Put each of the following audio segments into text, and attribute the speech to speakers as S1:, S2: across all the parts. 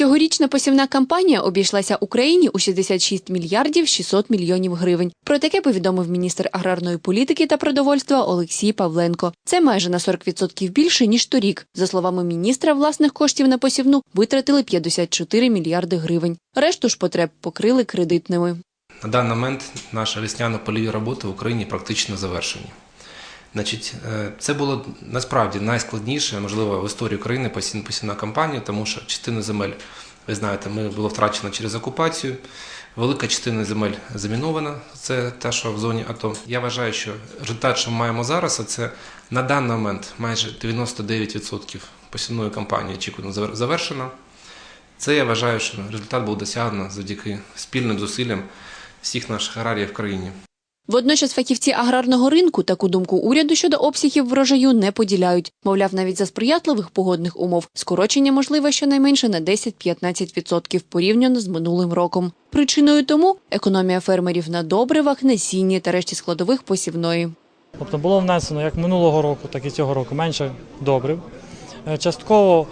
S1: Цьогорічна посівна кампанія обійшлася Україні у 66 мільярдів 600 мільйонів гривень. Про таке повідомив міністр аграрної політики та продовольства Олексій Павленко. Це майже на 40% більше ніж торік. За словами міністра, власних коштів на посівну витратили 54 мільярди гривень. Решту ж потреб покрили кредитними.
S2: На даний момент наші весняно-польові роботи в Україні практично завершені. Значить, е, це було насправді найскладніше, можливо, в історії України посів- посівна кампанія, тому що частина земель, ви знаєте, ми було втрачено через окупацію. Велика частина земель замінована, це те, що в зоні АТО. Я вважаю, що результат, що ми маємо зараз, це на даний момент майже 99% посівної кампанії очікувано завер- завершено. Це я вважаю, що результат був досягнено завдяки спільним зусиллям всіх наших аграріїв в країні.
S1: Водночас фахівці аграрного ринку таку думку уряду щодо обсягів врожаю не поділяють. Мовляв, навіть за сприятливих погодних умов скорочення можливе щонайменше на 10-15% порівняно з минулим роком. Причиною тому економія фермерів на добривах, насінні та решті складових посівної.
S3: Тобто було внесено як минулого року, так і цього року менше добрив. Е, Частково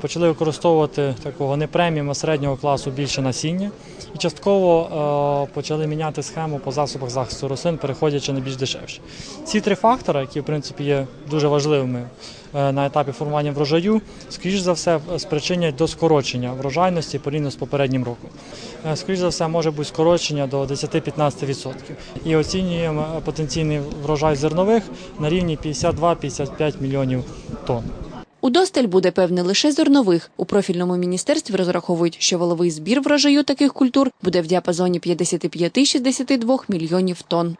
S3: почали використовувати такого не преміум, а середнього класу більше насіння. І частково почали міняти схему по засобах захисту рослин, переходячи на більш дешевші. Ці три фактори, які в принципі є дуже важливими е, на етапі формування врожаю, скоріш за все спричинять до скорочення врожайності порівняно з попереднім роком. Е, Скоріш за все, може бути скорочення до 10-15%. І оцінюємо е, потенційний врожай зернових на рівні 52-55 мільйонів тонн.
S1: Удосталь буде певне лише зернових. У профільному міністерстві розраховують, що валовий збір врожаю таких культур буде в діапазоні 55-62 мільйонів тонн.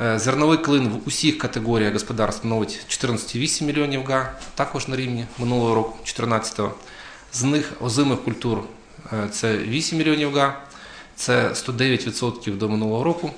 S2: Е, Зерновий клин в усіх категоріях господарств становить 14,8 мільйонів га, також на рівні минулого року, 14-го. З них озимих культур е, це 8 мільйонів га, це 109% до минулого року.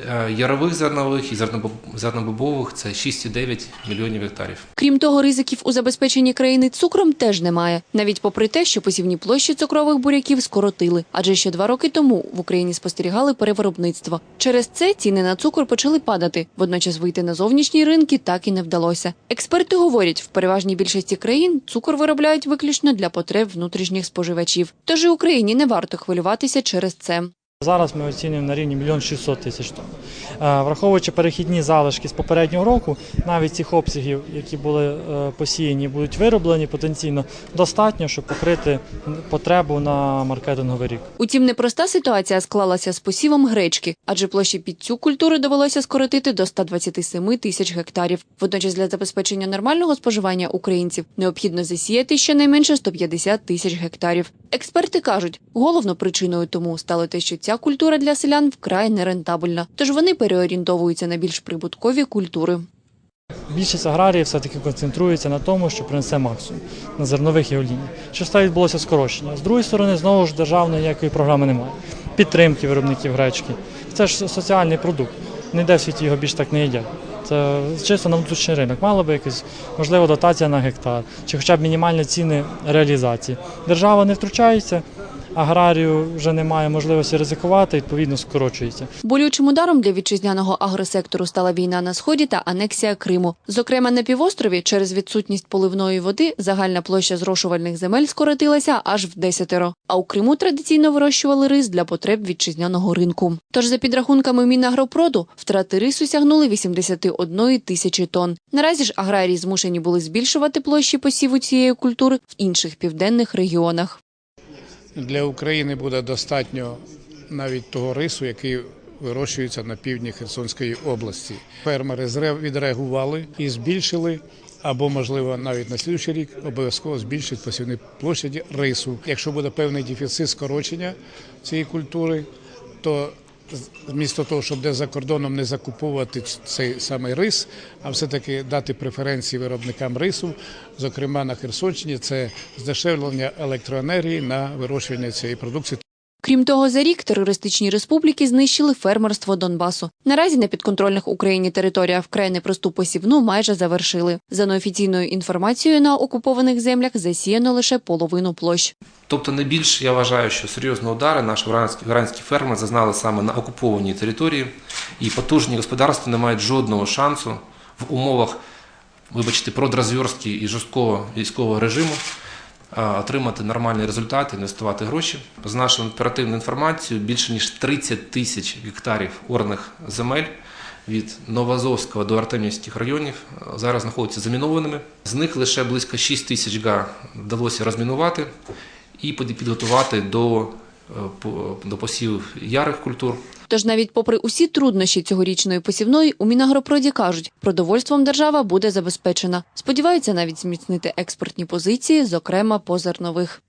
S2: Е, Ярових зернових і зернобоб- зернобобових це 6,9 мільйонів гектарів.
S1: Крім того, ризиків у забезпеченні країни цукром теж немає, навіть попри те, що посівні площі цукрових буряків скоротили, адже ще два роки тому в Україні спостерігали перевиробництво. Через це ціни на цукор почали падати. Водночас вийти на зовнішні ринки так і не вдалося. Експерти говорять, в переважній більшості країн цукор виробляють виключно для потреб внутрішніх споживачів. Тож і Україні не варто хвилюватися через це.
S3: Зараз ми оцінюємо на рівні 1 600 тисяч тонн. Е, Враховуючи перехідні залишки з попереднього року, навіть цих обсягів, які були е, посіяні, будуть вироблені потенційно достатньо, щоб покрити потребу на маркетинговий рік.
S1: Утім, непроста ситуація склалася з посівом гречки, адже площі під цю культуру довелося скоротити до 127 тисяч гектарів. Водночас для забезпечення нормального споживання українців необхідно засіяти щонайменше 150 тисяч гектарів. Експерти кажуть, головною причиною тому стало те, що ця культура для селян вкрай нерентабельна, тож вони переорієнтовуються на більш прибуткові культури.
S3: Більшість аграріїв все-таки концентрується на тому, що принесе максимум на зернових і олійні. Через те відбулося скорочення. З другої сторони, знову ж державної ніякої програми немає. Підтримки виробників гречки. Це ж соціальний продукт. Ніде в світі його більш так не їдять. Це чисто на внутрішній ринок. Мала би якась можливо дотація на гектар, чи хоча б мінімальні ціни реалізації. Держава не втручається, аграрію вже немає можливості ризикувати, відповідно скорочується.
S1: Болючим ударом для вітчизняного агросектору стала війна на сході та анексія Криму. Зокрема, на півострові через відсутність поливної води загальна площа зрошувальних земель скоротилася аж в десятеро. А у Криму традиційно вирощували рис для потреб вітчизняного ринку. Тож, за підрахунками Мінагропроду, втрати рису сягнули 81 тисячі тонн. Наразі ж аграрії змушені були збільшувати площі посіву цієї культури в інших південних регіонах.
S4: Для України буде достатньо навіть того рису, який вирощується на півдні Херсонської області. Фермери відреагували і збільшили. Або, можливо, навіть на слідчий рік обов'язково збільшить посівні площаді рису. Якщо буде певний дефіцит скорочення цієї культури, то вмісто того, щоб де за кордоном не закуповувати цей самий рис, а все-таки дати преференції виробникам рису, зокрема на Херсонщині, це здешевлення електроенергії на вирощування цієї продукції.
S1: Крім того, за рік терористичні республіки знищили фермерство Донбасу. Наразі на підконтрольних Україні територіях вкрай непросту посівну майже завершили. За неофіційною інформацією, на окупованих землях засіяно лише половину площ.
S2: Тобто найбільш я вважаю, що серйозні удари наші гранські, ферми зазнали саме на окупованій території, і потужні господарства не мають жодного шансу в умовах, вибачте, продразверстки і жорсткого військового режиму отримати нормальний результат, інвестувати гроші. З нашою оперативною інформацією, більше ніж 30 тисяч гектарів орних земель від Новозовського до Артемівських районів е, зараз знаходяться замінованими. З них лише близько 6 тисяч га вдалося розмінувати і підготувати до, е, до посівів ярих культур.
S1: Тож навіть попри усі труднощі цьогорічної посівної, у Мінагропроді кажуть, продовольством держава буде забезпечена. Сподіваються навіть зміцнити експортні позиції, зокрема по зернових.